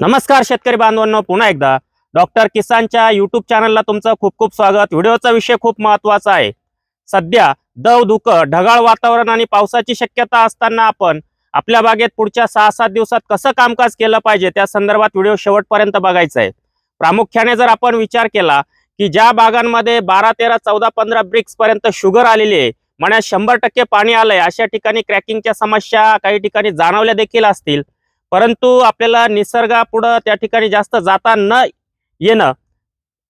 नमस्कार शेतकरी बांधवांनो पुन्हा एकदा. डॉक्टर किसानच्या युट्यूब चॅनलला तुमचं खूप खूप स्वागत. व्हिडिओचा विषय खूप महत्त्वाचा आहे. सध्या दव धुकं ढगाळ वातावरण आणि पावसाची शक्यता असताना आपण आपल्या बागेत पुढच्या सहा सात दिवसात कसं कामकाज केलं पाहिजे त्या संदर्भात व्हिडिओ शेवटपर्यंत बघायचा आहे. प्रामुख्याने जर आपण विचार केला की ज्या बागांमध्ये बारा तेरा चौदा पंधरा ब्रिक्स पर्यंत शुगर आलेली आहे म्हणा शंभर टक्के पाणी आलंय अशा ठिकाणी क्रॅकिंगच्या समस्या काही ठिकाणी जाणवल्या देखील असतील. परंतु आपल्याला निसर्गापुढं त्या ठिकाणी जास्त जाता न येणं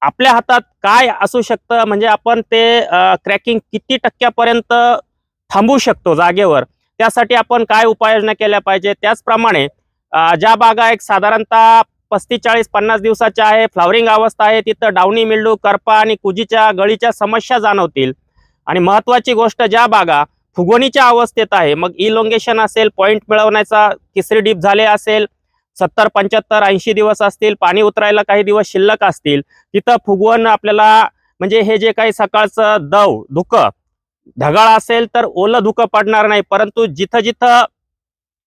आपल्या हातात काय असू शकतं? म्हणजे आपण ते क्रॅकिंग किती टक्क्यापर्यंत थांबवू शकतो जागेवर? त्यासाठी आपण काय उपाययोजना केल्या पाहिजे त्याचप्रमाणे ज्या बागा एक साधारणतः पस्तीस चाळीस पन्नास दिवसाच्या आहे फ्लावरिंग अवस्था आहे तिथं डावणी मिल्डू करपा आणि कुजीच्या गळीच्या समस्या जाणवतील. आणि महत्त्वाची गोष्ट ज्या बागा फुगवणीच्या अवस्थेत आहे. मग इलोंगेशन असेल पॉईंट मिळवण्याचा तिसरी डीप झाले असेल सत्तर पंच्याहत्तर ऐंशी दिवस असतील पाणी उतरायला काही दिवस शिल्लक असतील तिथं फुगवण आपल्याला म्हणजे हे जे काही सकाळचं दव धुकं ढगाळ असेल तर ओलं धुकं पडणार नाही. परंतु जिथं जिथं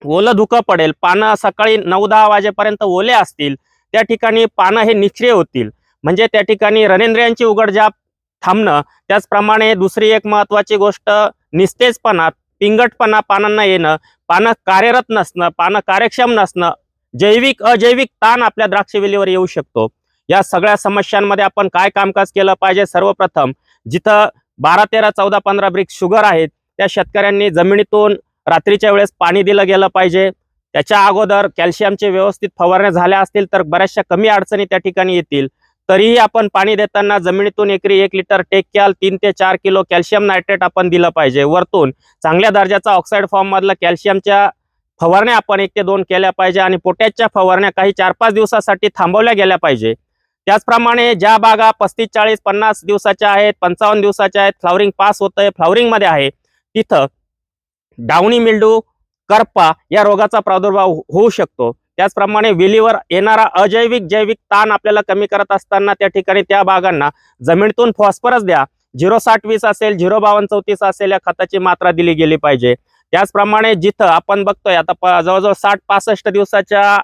ओलं धुकं पडेल पानं सकाळी नऊ दहा वाजेपर्यंत ओले असतील त्या ठिकाणी पानं हे निचरे होतील. म्हणजे त्या ठिकाणी रणेंद्रियांची उघडजाप थांबणं. त्याचप्रमाणे दुसरी एक महत्वाची गोष्ट निस्तेजपणा पिंगटपणा पानांना येणं. पानं कार्यरत नसणं पानं कार्यक्षम नसणं जैविक अजैविक ताण आपल्या द्राक्षवेलीवर येऊ शकतो. या सगळ्या समस्यांमध्ये आपण काय कामकाज केलं पाहिजे? सर्वप्रथम जिथं बारा तेरा चौदा पंधरा ब्रिक शुगर आहेत त्या शेतकऱ्यांनी जमिनीतून रात्रीच्या वेळेस पाणी दिलं गेलं पाहिजे. त्याच्या अगोदर कॅल्शियमचे व्यवस्थित फवारण्या झाल्या असतील तर बऱ्याचशा कमी अडचणी त्या ठिकाणी येतील. तरीही आपण पाणी देताना जमिनीतून एकरी एक लिटर टेक्याल तीन ते चार किलो कॅल्शियम नायट्रेट आपण दिलं पाहिजे. वरतून चांगल्या दर्जाचा ऑक्साईड फॉर्ममधला कॅल्शियमच्या फवारण्या आपण एक ते दोन केल्या पाहिजे आणि पोटॅशच्या फवारण्या काही चार पाच दिवसासाठी थांबवल्या गेल्या पाहिजे. त्याचप्रमाणे ज्या बागा पस्तीस चाळीस पन्नास दिवसाच्या आहेत पंचावन्न दिवसाच्या आहेत फ्लावरिंग पास होत आहे फ्लावरिंगमध्ये आहे तिथं डावणी मिल्डू करपा या रोगाचा प्रादुर्भाव हो-, होऊ शकतो. त्याचप्रमाणे वेलीवर येणारा अजैविक जैविक ताण आपल्याला कमी करत असताना त्या ठिकाणी त्या बागांना जमिनीतून फॉस्फरस द्या. झिरो साठ वीस असेल झिरो बावन्न चौतीस असेल या खताची मात्रा दिली गेली पाहिजे. त्याचप्रमाणे जिथं आपण बघतोय आता जवळजवळ साठ पासष्ट दिवसाच्या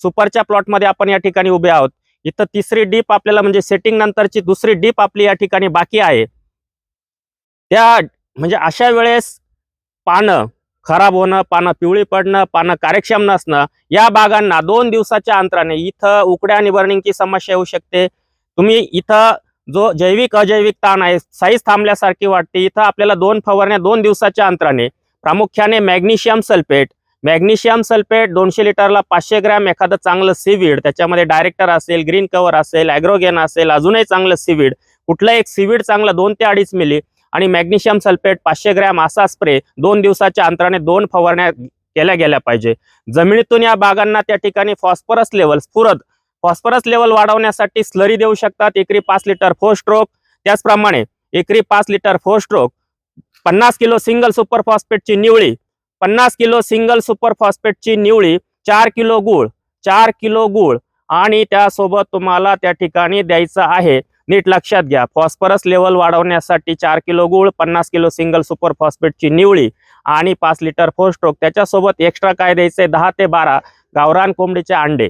सुपरच्या प्लॉटमध्ये आपण या ठिकाणी उभे आहोत. इथं तिसरी डीप आपल्याला म्हणजे सेटिंग नंतरची दुसरी डीप आपली या ठिकाणी बाकी आहे. त्या म्हणजे अशा वेळेस पानं खराब होणं पानं पिवळी पडणं पानं कार्यक्षम नसणं या बागांना दोन दिवसाच्या अंतराने इथं उकड्या आणि बर्निंगची समस्या येऊ शकते. तुम्ही इथं जो जैविक अजैविक ताण आहे साईज थांबल्यासारखी वाटते. इथं आपल्याला दोन फवारण्या दोन दिवसाच्या अंतराने प्रामुख्याने मॅग्नेशियम सल्फेट मॅग्नेशियम सल्फेट दोनशे लिटरला पाचशे ग्रॅम एखादं चांगलं सीवीड त्याच्यामध्ये डायरेक्टर असेल ग्रीन कव्हर असेल ॲग्रोगेन असेल अजूनही चांगलं सीवीड. कुठलं एक सीवीड चांगलं दोन ते अडीच मिली आणि मॅग्नेशियम सल्फेट पाचशे ग्रॅम असा स्प्रे दोन दिवसाच्या अंतराने दोन फवारण्या केल्या गेल्या पाहिजे. जमिनीतून या बागांना त्या ठिकाणी फॉस्फरस लेवल स्फुरद फॉस्फरस लेवल वाढवण्यासाठी स्लरी देऊ शकतात. एकरी पाच लिटर फोर स्ट्रोक त्याचप्रमाणे एकरी पाच लिटर फोर स्ट्रोक पन्नास किलो सिंगल सुपर फॉस्फेटची निवळी पन्नास किलो सिंगल सुपर फॉस्फेटची निवळी चार किलो गुळ चार किलो गुळ आणि त्यासोबत तुम्हाला त्या ठिकाणी द्यायचं आहे. नीट लक्षात घ्या. फॉस्फरस लेवल वाढवण्यासाठी चार किलो गुळ पन्नास किलो सिंगल सुपर फॉस्फेटची निवळी आणि पाच लिटर फोर स्ट्रोक. त्याच्यासोबत एक्स्ट्रा काय द्यायचे दहा ते बारा गावरान कोंबडीचे अंडे.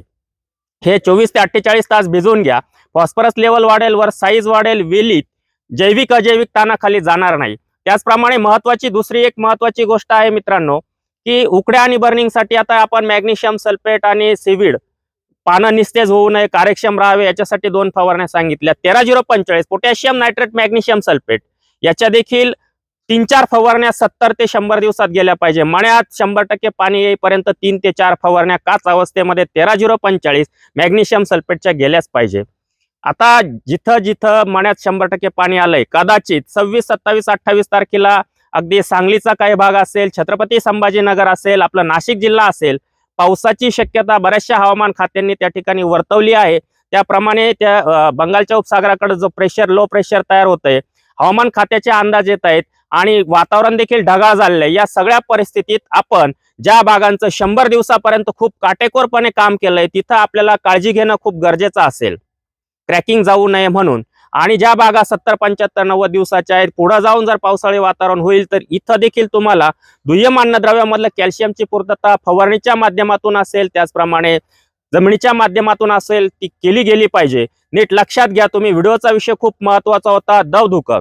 हे चोवीस ते अठ्ठेचाळीस तास भिजवून घ्या. फॉस्फरस लेवल वाढेल वर साईज वाढेल वेलीत जैविक अजैविक तानाखाली जाणार नाही. त्याचप्रमाणे महत्वाची दुसरी एक महत्वाची गोष्ट आहे मित्रांनो की उकड्या आणि बर्निंगसाठी आता आपण मॅग्नेशियम सल्फेट आणि सिविड पानं निस्तेज होऊ नये कार्यक्षम राहावे याच्यासाठी दोन फवारण्या सांगितल्या. तेरा झिरो पंचेचाळीस पोटॅशियम नायट्रेट मॅग्नेशियम सल्फेट. याच्या देखील तीन चार फवारण्या सत्तर ते शंभर दिवसात गेल्या पाहिजे. मण्यात शंभर टक्के पाणी येईपर्यंत तीन ते चार फवारण्या काच अवस्थेमध्ये तेरा झिरो पंचेचाळीस मॅग्नेशियम सल्फेटच्या गेल्याच पाहिजे. आता जिथं जिथं मण्यात शंभर टक्के पाणी आलंय कदाचित सव्वीस सत्तावीस अठ्ठावीस तारखेला अगदी सांगलीचा काही भाग असेल छत्रपती संभाजीनगर असेल आपला नाशिक जिल्हा असेल पावसाची शक्यता बऱ्याचशा हवामान खात्यांनी त्या ठिकाणी वर्तवली आहे. त्याप्रमाणे त्या बंगालच्या उपसागराकडे जो प्रेशर लो प्रेशर तयार होत आहे हवामान खात्याचे अंदाज येत आहेत आणि वातावरण देखील ढगाळ झालेलं आहे. या सगळ्या परिस्थितीत आपण ज्या भागांचं शंभर दिवसापर्यंत खूप काटेकोरपणे काम केलंय तिथं आपल्याला काळजी घेणं खूप गरजेचं असेल. क्रॅकिंग जाऊ नये म्हणून. आणि ज्या बागा सत्तर पंच्याहत्तर नव्वद दिवसाच्या आहेत पुढे जाऊन जर पावसाळी वातावरण होईल तर इथं देखील तुम्हाला दुय्यम अन्नद्रव्यामधलं कॅल्शियमची पूर्तता फवारणीच्या माध्यमातून असेल त्याचप्रमाणे जमिनीच्या माध्यमातून असेल ती केली गेली पाहिजे. नीट लक्षात घ्या तुम्ही व्हिडिओचा विषय खूप महत्त्वाचा होता दव धुकं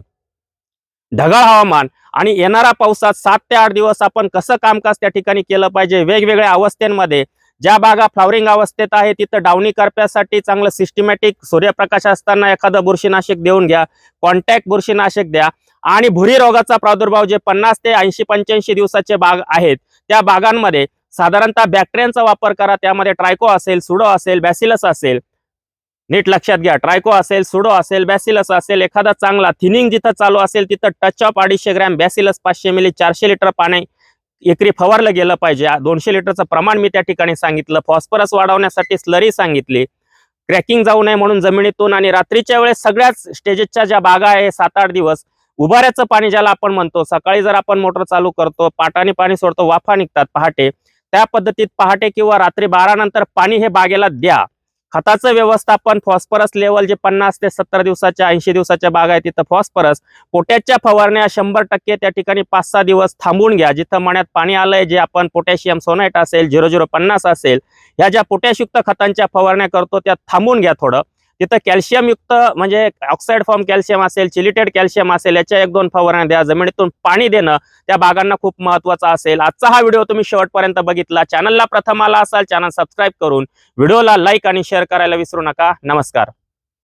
ढगाळ हवामान आणि येणारा पावसात सात ते आठ दिवस आपण कसं कामकाज त्या ठिकाणी केलं पाहिजे वेगवेगळ्या अवस्थेमध्ये ज्या बागा फ्लॉवरिंग अवस्थेत आहे तिथं डावणी करप्यासाठी चांगलं सिस्टमॅटिक सूर्यप्रकाश असताना एखादं बुरशीनाशक देऊन घ्या कॉन्टॅक्ट बुरशीनाशक द्या. आणि भुरी रोगाचा प्रादुर्भाव जे पन्नास ते ऐंशी पंच्याऐंशी दिवसाचे बाग आहेत त्या बागांमध्ये साधारणतः बॅक्टेरियांचा वापर करा त्यामध्ये ट्रायको असेल सुडो असेल बॅसिलस असेल. नीट लक्षात घ्या ट्रायको असेल सुडो असेल बॅसिलस असेल एखादा चांगला थिनिंग जिथं चालू असेल तिथं टच ऑफ अडीचशे ग्रॅम बॅसिलस पाचशे मिली चारशे लिटर पाणी एकरी फवारलं गेलं पाहिजे. दोनशे लिटरचं प्रमाण मी त्या ठिकाणी सांगितलं. फॉस्फरस वाढवण्यासाठी स्लरी सांगितली. क्रॅकिंग जाऊ नये म्हणून जमिनीतून आणि रात्रीच्या वेळेस सगळ्याच स्टेजेसच्या ज्या बागा आहे सात आठ दिवस उभाऱ्याचं पाणी ज्याला आपण म्हणतो सकाळी जर आपण मोटर चालू करतो पाटाने पाणी सोडतो वाफा निघतात पहाटे त्या पद्धतीत पहाटे किंवा रात्री बारा नंतर पाणी हे बागेला द्या. खताचं व्यवस्थापन फॉस्फरस लेवल जे पन्नास ते सत्तर दिवसाच्या ऐंशी दिवसाच्या बाग आहे तिथं फॉस्फरस पोटॅशच्या फवारण्या शंभर टक्के त्या ठिकाणी पाच सहा दिवस थांबून घ्या. जिथं मण्यात पाणी आलंय जे आपण पोटॅशियम सोनाईट असेल झिरो झिरो पन्नास असेल ह्या ज्या पोटॅशयुक्त खतांच्या फवारण्या करतो त्या थांबून घ्या थोडं. तिथं कॅल्शियम युक्त म्हणजे ऑक्साईड फॉर्म कॅल्शियम असेल चिलिटेड कॅल्शियम असेल याच्या एक दोन फवारण्या द्या. जमिनीतून पाणी देणं त्या बागांना खूप महत्वाचं असेल. आजचा हा व्हिडिओ तुम्ही शेवटपर्यंत बघितला. चॅनलला प्रथम आला असाल चॅनल सबस्क्राईब करून. व्हिडिओला लाईक आणि शेअर करायला विसरू नका. नमस्कार.